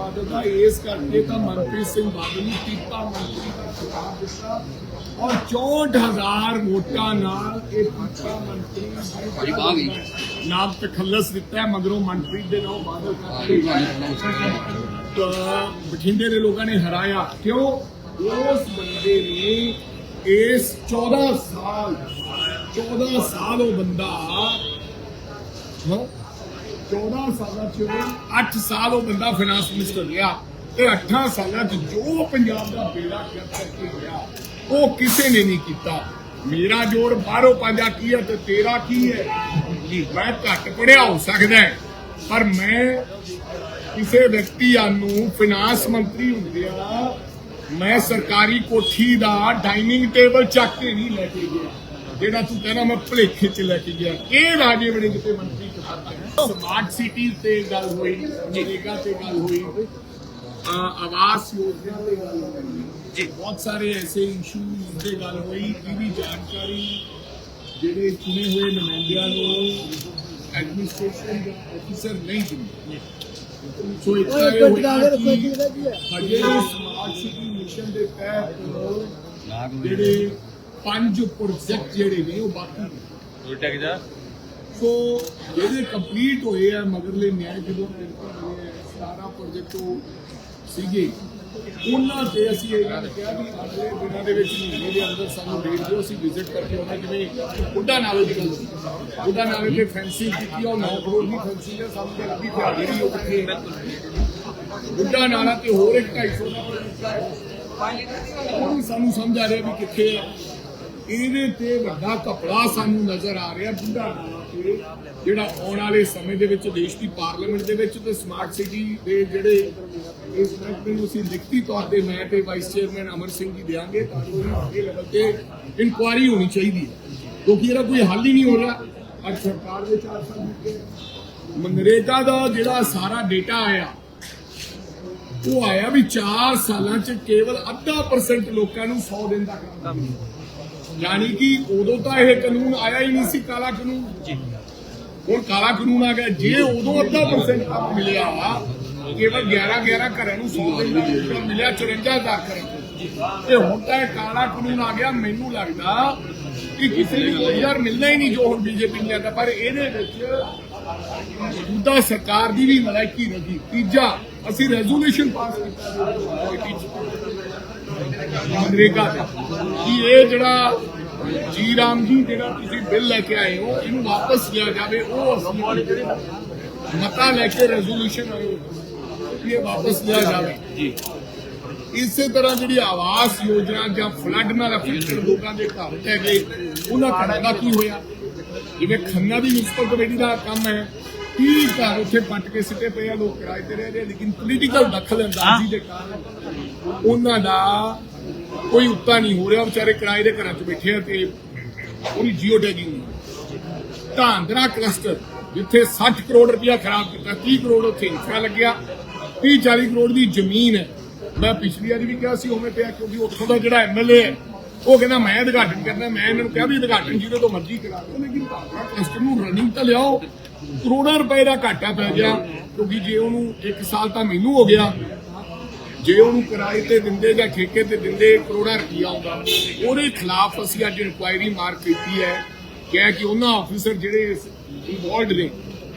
ਬਾਦਲ ਦਾ ਇਸ ਕਰਕੇ ਤਾਂ ਮਨਪ੍ਰੀਤ ਸਿੰਘ ਬਾਦਲ ਨੂੰ ਕੀਤਾ ਮੰਤਰੀ ਦਾ ਖਿਤਾਬ ਦਿੱਤਾ। ਔਰ 64000 ਵੋਟਾਂ ਨਾਲ ਇਹ ਪੀਤਾ ਮੰਤਰੀ ਨਾਮ ਤਖੱਲਸ ਦਿੱਤਾ ਮਗਰੋਂ ਮਨਪ੍ਰੀਤ ਦੇ ਨਾਮ ਬਾਦਲ ਤਾਂ ਬਠਿੰਡੇ ਦੇ ਲੋਕਾਂ ਨੇ ਹਰਾਇਆ। ਕਿਉਂ? ਉਸ ਬੰਦੇ ਨੇ ਇਸ 14 ਸਾਲ 14 ਸਾਲ ਉਹ ਬੰਦਾ ਹਾਂ 14 ਸਾਲਾਂ ਚ 8 ਸਾਲ ਉਹ ਬੰਦਾ ਫਾਈਨਾਂਸ ਮਿਨਿਸਟਰ ਰਿਹਾ। ਤੇ 8 ਸਾਲਾਂ ਚ ਜੋ ਪੰਜਾਬ ਦਾ ਬੇੜਾ ਕਰ ਕਰਕੇ ਗਿਆ ਉਹ ਕਿਸੇ ਨੇ ਨਹੀਂ ਕੀਤਾ। ਮੇਰਾ ਜੋਰ ਬਾਹਰੋਂ ਪੰਜਾ ਕੀ ਹੈ ਤੇ ਤੇਰਾ ਕੀ ਹੈ? ਮੈਂ ਘੱਟ ਪੜਿਆ ਹੋ ਸਕਦਾ ਪਰ ਮੈਂ ਕਿਸੇ ਵਿਅਕਤੀ ਨੂੰ ਫਾਈਨਾਂਸ ਮੰਤਰੀ ਹੁੰਦਿਆ ਮੈਂ ਸਰਕਾਰੀ ਕੋਠੀ ਦਾ ਡਾਈਨਿੰਗ ਟੇਬਲ ਚੱਕ ਕੇ ਨਹੀਂ ਲੈ ਕੇ ਗਿਆ। ਜਿਹੜਾ ਤੂੰ ਕਹਿੰਦਾ ਮੈਂ ਭਲੇਖੇ ਚ ਲੈ ਕੇ ਗਿਆ। ਇਹ ਰਾਜੇ ਬਣੇ ਕਿਤੇ ਮੰਤਰੀ ਚ ਸਮਾਰਟ ਸਿਟੀ ਤੇ ਗੱਲ ਹੋਈ ਨਰੇਗਾ ਤੇ ਗੱਲ ਹੋਈ ਅ, ਆਵਾਸ ਯੋਜਨਾ ਤੇ ਗੱਲ ਹੋਈ। ਜੀ। ਬਹੁਤ ਸਾਰੇ ਐਸੇ ਇਸ਼ੂਜ਼ ਤੇ ਗੱਲ ਹੋਈ ਜਿਹਦੀ ਜਾਣਕਾਰੀ ਜਿਹੜੇ ਚੁਣੇ ਹੋਏ ਨੁਮਾਇੰਦਿਆਂ ਨੂੰ ਐਡਮਿਨਿਸਟ੍ਰੇਸ਼ਨ ਦੇ ਅਫੀਸਰ ਨਹੀਂ ਦਿੰਦੇ। ਸੋ ਇੱਕ ਹਜੇ ਸਮਾਰਟ ਸਿਟੀ ਮਿਸ਼ਨ ਦੇ ਤਹਿਤ ਜਿਹੜੇ ਪੰਜ ਪ੍ਰੋਜੈਕਟ ਜਿਹੜੇ ਨੇ ਉਹ ਬਾਕੀ ਉਲਟਾ ਜਾ ਸੋ ਜਿਹੜੇ ਕੰਪਲੀਟ ਹੋਏ ਆ ਮਗਰਲੇ ਨਿਆਂ ਜਦੋਂ ਮੇਰੇ ਕੋਲ ਹੋਏ ਆ 17 ਪ੍ਰੋਜੈਕਟ ਸੀਗੇ, ਉਹਨਾਂ ਤੇ ਅਸੀਂ ਇਹ ਗੱਲ ਕਿਹਾ ਵੀ ਅਗਲੇ ਦਿਨਾਂ ਦੇ ਵਿੱਚ ਮਹੀਨੇ ਦੇ ਅੰਦਰ ਸਾਨੂੰ ਡੇਟ ਦਿਓ, ਅਸੀਂ ਵਿਜ਼ਿਟ ਕਰਕੇ ਉਹਨਾਂ ਜਿਵੇਂ ਬੁੱਢਾ ਨਾਲੇ ਦੀ ਗੱਲ ਸੀ ਨਾਲੇ ਤੇ ਫੈਂਸਿੰਗ ਕੀਤੀ ਉਹ 9 ਕਰੋੜ ਦੀ ਫੈਂਸਿੰਗ ਹੈ ਸਾਨੂੰ ਲੱਗੀ ਤੇ ਜਿਹੜੀ ਉਹ ਕਿੱਥੇ ਬੁੱਢਾ ਨਾਲਾ ਤੇ ਹੋਰ ਇੱਕ 250 ਦਾ project ਉਹ ਵੀ ਸਾਨੂੰ ਸਮਝ ਆ ਰਿਹਾ ਵੀ ਕਿੱਥੇ ਹੈ ਇਹਦੇ ਤੇ ਵੱਡਾ ਕਪੜਾ ਸਾਨੂੰ ਨਜ਼ਰ ਆ ਰਿਹਾ ਬੁੱਢਾ ਨਾਲਾ ਤੇ ਜਿਹੜਾ ਆਉਣ ਵਾਲੇ ਸਮੇਂ ਦੇ ਵਿੱਚ ਦੇਸ਼ ਦੀ ਪਾਰਲੀਮੈਂਟ ਦੇ ਵਿੱਚ ਤੇ ਸਮਾਰਟ ਸਿਟੀ ਦੇ ਜਿਹੜੇ ਇਸ ਮਹਿਕਮੇ ਨੂੰ ਅਸੀਂ ਲਿਖਤੀ ਤੌਰ ਤੇ ਮੈਂ ਤੇ ਵਾਈਸ ਚੇਅਰਮੈਨ ਅਮਰ ਸਿੰਘ ਜੀ ਦੇਾਂਗੇ ਤਾਂ ਇਹ ਲੈਵਲ ਤੇ ਇਨਕੁਆਰੀ ਹੋਣੀ ਚਾਹੀਦੀ ਹੈ। ਕਿਉਂਕਿ ਇਹਦਾ ਕੋਈ ਹੱਲ ਹੀ ਨਹੀਂ ਹੋ ਰਿਹਾ। ਅੱਜ ਸਰਕਾਰ ਦੇ ਚਾਰ ਸਾਲ ਬੀਤੇ ਮਨਰੇਗਾ ਦਾ ਜਿਹੜਾ ਸਾਰਾ ਡੇਟਾ ਆਇਆ, ਉਹ ਆਇਆ ਵੀ 4 ਸਾਲਾਂ ਚ ਕੇਵਲ ਅੱਧਾ ਪਰਸੈਂਟ ਲੋਕਾਂ ਨੂੰ 100 ਦਿਨ ਦਾ ਕੰਮ ਯਾਨੀ ਕਿ ਉਦੋਂ ਤਾਂ ਇਹ ਕਾਨੂੰਨ ਆਇਆ ਹੀ ਨਹੀਂ ਸੀ ਕਾਲਾ ਕਾਨੂੰਨ। ਜੀ। ਹੁਣ ਕਾਲਾ ਕਾਨੂੰਨ ਆ ਗਿਆ। ਜੇ ਉਦੋਂ ਅੱਧਾ ਪਰਸੈਂਟ ਕੰਮ ਮਿਲਿਆ ਕੇਵਲ 11 11 ਘਰਾਂ ਨੂੰ 100 ਦਿਨ ਮਿਲਿਆ 54000 ਘਰਾਂ ਤੇ ਹੁਣ ਤਾਂ ਇਹ ਕਾਲਾ ਕਾਨੂੰਨ ਆ ਗਿਆ। ਮੈਨੂੰ ਲੱਗਦਾ ਕਿ ਕਿਸੇ ਨੂੰ ਰੋਜ਼ਗਾਰ ਮਿਲਣਾ ਹੀ ਨਹੀਂ ਜੋ ਹੁਣ ਬੀਜੇਪੀ ਨੇ ਆਂਦਾ ਪਰ ਇਹਦੇ ਵਿੱਚ ਮੌਜੂਦਾ ਸਰਕਾਰ ਦੀ ਵੀ ਨਲਾਇਕੀ ਰਹੀ। ਤੀਜਾ ਅਸੀਂ ਰੈਜ਼ੋਲੂਸ਼ਨ ਪਾਸ ਕੀਤਾ। ਮਨਰੇਗਾ ਦਾ। ਕਿ ਇਹ ਜਿਹੜਾ ਜੀ ਰਾਮ ਜੀ ਜਿਹੜਾ ਤੁਸੀਂ ਬਿੱਲ ਲੈ ਕੇ ਆਏ ਹੋ ਇਹਨੂੰ ਵਾਪਸ ਲਿਆ ਜਾਵੇ ਉਹ ਅਸੀਂ ਮਤਾ ਲੈ ਕੇ ਰੈਜ਼ੋਲੂਸ਼ਨ ਇਹ ਵਾਪਸ ਲਿਆ ਜਾਵੇ। ਜੀ। ਇਸੇ ਤਰ੍ਹਾਂ ਜਿਹੜੀ ਆਵਾਸ ਯੋਜਨਾ ਜਾਂ ਫਲੱਡ ਨਾਲ ਅਫੈਕਟਡ ਲੋਕਾਂ ਦੇ ਘਰ ਟਹਿ ਗਏ ਉਹਨਾਂ ਘਰਾਂ ਦਾ ਕੀ ਹੋਇਆ? ਜਿਵੇਂ ਖੰਨਾ ਦੀ ਮਿਊਨਿਸਪਲ ਕਮੇਟੀ ਦਾ ਕੰਮ ਹੈ ਕੀ ਘਰ ਉੱਥੇ ਪੱਟ ਕੇ ਸਿੱਟੇ ਪਏ ਆ ਲੋਕ ਕਿਰਾਏ ਤੇ ਰਹਿ ਰਹੇ ਲੇਕਿਨ ਪੋਲੀਟੀਕਲ ਦਖਲ ਅੰਦਾਜ਼ੀ ਦੇ ਕਾਰਨ ਉਹਨਾਂ ਦਾ ਕੋਈ ਉੱਤਾ ਨਹੀਂ ਹੋ ਰਿਹਾ। ਵਿਚਾਰੇ ਕਿਰਾਏ ਦੇ ਘਰਾਂ 'ਚ ਬੈਠੇ ਆ ਤੇ ਉਹਦੀ ਜੀਓ ਟੈਗਿੰਗ ਧਾਂਦਰਾ ਕਲਸਟਰ, ਜਿੱਥੇ 60 ਕਰੋੜ ਰੁਪਇਆ ਖਰਾਬ ਕੀਤਾ 30 ਕਰੋੜ ਉੱਥੇ ਇਨਫਰਾ ਲੱਗਿਆ 30 40 ਕਰੋੜ ਦੀ ਜ਼ਮੀਨ ਹੈ। ਮੈਂ ਪਿਛਲੀ ਵਾਰੀ ਵੀ ਕਿਹਾ ਸੀ, ਉਵੇਂ ਪਿਆ ਕਿਉਂਕਿ ਉੱਥੋਂ ਦਾ ਜਿਹੜਾ ਐਮਐਲਏ ਹੈ, ਉਹ ਕਹਿੰਦਾ ਮੈਂ ਉਦਘਾਟਨ ਕਰਨਾ, ਮੈਂ ਇਹਨਾਂ ਨੂੰ ਕਿਹਾ ਵੀ ਉਦਘਾਟਨ ਜਿਹਦੇ ਤੋਂ ਮਰਜ਼ੀ ਕਰਾ ਦਿਓ, ਲੇਕਿਨ ਧਾਂਦਰਾ ਕਲਸਟਰ ਨੂੰ ਰਨਿੰਗ ਤਾਂ ਲਿਆਓ। ਕਰੋੜਾਂ ਰੁਪਏ ਦਾ ਘਾਟਾ ਪੈ ਗਿਆ, ਕਿਉਂਕਿ ਜੇ ਉਹਨੂੰ 1 ਸਾਲ ਤਾਂ ਮੈਨੂੰ ਹੋ ਗਿਆ ਜੇ ਉਹਨੂੰ ਕਿਰਾਏ ਤੇ ਦਿੰਦੇ ਜਾਂ ਠੇਕੇ ਤੇ ਦਿੰਦੇ ਕਰੋੜਾਂ ਰੁਪਈਆ ਆਉਂਦਾ। ਉਹਦੇ ਖਿਲਾਫ ਅਸੀਂ ਅੱਜ ਇਨਕੁਆਇਰੀ ਮਾਰ ਕੀਤੀ ਹੈ। ਕਿਹਾ ਕਿ ਉਹਨਾਂ ਆਫੀਸਰ ਜਿਹੜੇ ਇਨਵੋਲਡ ਨੇ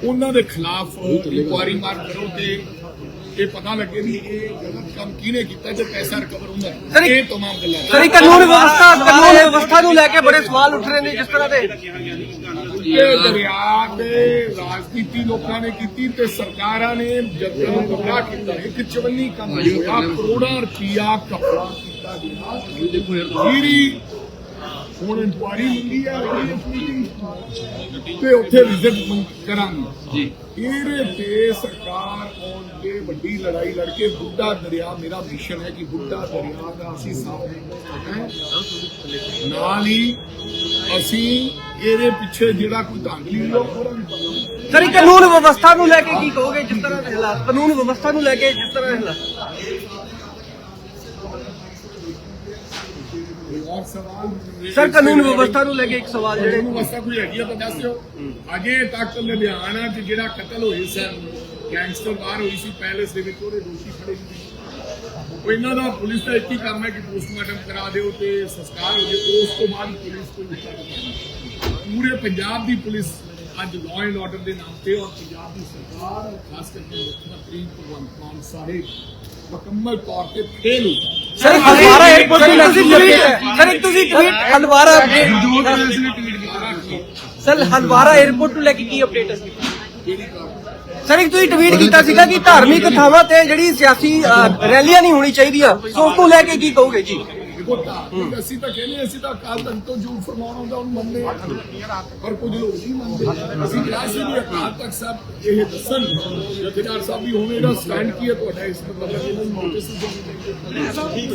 ਉਹਨਾਂ ਦੇ ਖਿਲਾਫ ਇਨਕੁਆਇਰੀ ਮਾਰ ਕਰੋ ਤੇ ਇਹ ਪਤਾ ਲੱਗੇ ਵੀ ਇਹ ਗਲਤ ਕੰਮ ਕਿਹਨੇ ਕੀਤਾ ਤੇ ਪੈਸਾ ਰਿਕਵਰ ਹੁੰਦਾ। ਇਹ ਤਮਾਮ ਗੱਲਾਂ। ਸਰ ਕਾਨੂੰਨ ਵਿਵਸਥਾ ਕਾਨੂੰਨ ਵਿਵਸਥਾ ਨੂੰ ਲੈ ਕੇ ਬੜੇ ਸਵਾਲ ਉੱਠ ਰਹੇ ਨੇ ਜਿਸ ਤਰ੍ਹਾਂ ਦੇ ਇਹ ਦਰਿਆ ਤੇ ਰਾਜਨੀਤੀ ਲੋਕਾਂ ਨੇ ਕੀਤੀ ਤੇ ਸਰਕਾਰਾਂ ਨੇ ਜਨਤਾ ਨੂੰ ਗੁੰਮਰਾਹ ਕੀਤਾ। ਇੱਕ ਚਵੰਨੀ ਕੰਮ ਹੋਇਆ ਕਰੋੜਾਂ ਰੁਪਇਆ ਕਪੜਾ ਕੀਤਾ ਗਿਆ। ਜਿਹੜੀ ਹੁਣ ਇਨਕੁਆਰੀ ਹੁੰਦੀ ਹੈ religious meeting, ਤੇ ਉੱਥੇ ਵਿਜ਼ਿਟ ਕਰਾਂਗੇ। ਜੀ। ਇਹਦੇ ਤੇ ਸਰਕਾਰ ਆਉਣ ਤੇ ਵੱਡੀ ਲੜਾਈ ਲੜ ਕੇ ਬੁੱਢਾ ਦਰਿਆ ਮੇਰਾ ਮਿਸ਼ਨ ਹੈ ਕਿ ਬੁੱਢਾ ਦਰਿਆ ਦਾ ਅਸੀਂ ਸਾਫ਼ ਹੈ। ਨਾਲ ਹੀ ਅਸੀਂ ਇਹਦੇ ਪਿੱਛੇ ਜਿਹੜਾ ਕੋਈ ਧਾਂਦਲੀ ਲੋਕ ਉਹਦਾ ਵੀ ਪਤਾ ਸਰ ਇਹ ਕਾਨੂੰਨ ਵਿਵਸਥਾ ਨੂੰ ਲੈ ਕੇ ਕੀ ਕਹੋਗੇ? ਜਿਸ ਤਰ੍ਹਾਂ ਦੇ ਹਾਲਾਤ ਕਾਨੂੰਨ ਵਿਵਸਥਾ ਨੂੰ ਲੈ ਕੇ ਜਿਸ ਤਰ੍ਹਾਂ ਦੇ ਹਾਲਾਤ। ਸਵਾਲ ਸਰ ਕਾਨੂੰਨ ਵਿਵਸਥਾ ਨੂੰ ਲੈ ਕੇ ਇੱਕ ਸਵਾਲ ਜਿਹੜੇ ਕਾਨੂੰਨ ਵਿਵਸਥਾ ਕੋਈ ਹੈਗੀ ਆ ਤਾਂ ਦੱਸ ਦਿਓ। ਅਜੇ ਤੱਕ ਲੁਧਿਆਣਾ 'ਚ ਜਿਹੜਾ ਕਤਲ ਹੋਏ ਸਨ ਗੈਂਗਸਟਰ ਬਾਹਰ ਹੋਈ ਸੀ ਪੈਲੇਸ ਦੇ ਵਿੱਚ ਉਹਦੇ ਦੋਸ਼ੀ ਖੜੇ ਸੀ। ਉਹ ਇਹਨਾਂ ਦਾ ਪੁਲਿਸ ਦਾ ਇੱਕ ਹੀ ਕੰਮ ਹੈ ਕਿ ਪੋਸਟਮਾਰਟਮ ਕਰਾ ਦਿਓ ਤੇ ਸੰਸਕਾਰ ਹੋ ਜਾਏ ਉਸ ਤੋਂ ਬਾਅਦ ਪੁਲਿਸ ਕੋਈ ਪੂਰੇ ਪੰਜਾਬ ਦੀ ਪੁਲਿਸ ਅੱਜ ਲਾਅ ਐਂਡ ਆਰਡਰ ਦੇ ਨਾਮ ਤੇ ਔਰ ਪੰਜਾਬ ਦੀ ਸਰਕਾਰ ਖਾਸ ਕਰਕੇ ਮੁੱਖ ਮੰਤਰੀ ਭਗਵੰਤ ਮਾਨ ਸਾਹਿਬ ਮੁਕੰਮਲ ਤੌਰ ਤੇ ਫੇਲ ਹੋ ਸਰ ਹਲਵਾਰਾ 에어ਪੋਰਟ ਦੀ ਲੱਗੀ ਸਰ ਤੁਸੀਂ ਟਵੀਟ ਹਲਵਾਰਾ ਮੌਜੂਦ ਪੁਲਿਸ ਨੇ ਟਵੀਟ ਕੀਤਾ ਸਰ ਹਲਵਾਰਾ 에어ਪੋਰਟ ਨੂੰ ਲੈ ਕੇ ਕੀ ਅਪਡੇਟ ਹੈ ਸਰ? ਇੱਕ ਤੁਸੀਂ ਟਵੀਟ ਕੀਤਾ ਸੀਗਾ ਕਿ ਧਾਰਮਿਕ ਥਾਵਾਂ ਤੇ ਜਿਹੜੀ ਸਿਆਸੀ ਰੈਲੀਆਂ ਨਹੀਂ ਹੋਣੀ ਚਾਹੀਦੀਆਂ ਸੋ ਉਸ ਤੋਂ ਲੈ ਕੇ ਕੀ ਕਹੋਗੇ ਜੀ? ਦੇਖੋ ਧਾਰਮਿਕ ਅਸੀਂ ਤਾਂ ਕਹਿੰਦੇ ਅਸੀਂ ਤਾਂ ਅਕਾਲ ਤਖਤ ਤੋਂ ਜੋ ਫਰਮਾਉਣਾ ਹੁੰਦਾ ਉਹਨੂੰ ਮੰਨਦੇ ਹਾਂ। ਪਰ ਕੁਝ ਲੋਕ ਨਹੀਂ ਮੰਨਦੇ। ਅਸੀਂ ਕਿਹਾ ਸੀ ਵੀ ਅਕਾਲ ਤਖਤ ਸਾਹਿਬ ਇਹ ਦੱਸਣ ਜਥੇਦਾਰ ਸਾਹਿਬ ਵੀ ਹੋਵੇਗਾ ਸਟੈਂਡ ਕੀ ਹੈ ਤੁਹਾਡਾ ਇਸ ਮਤਲਬ ਇਹਨਾਂ ਨੂੰ ਨੋਟਿਸ ਦੇਣੀ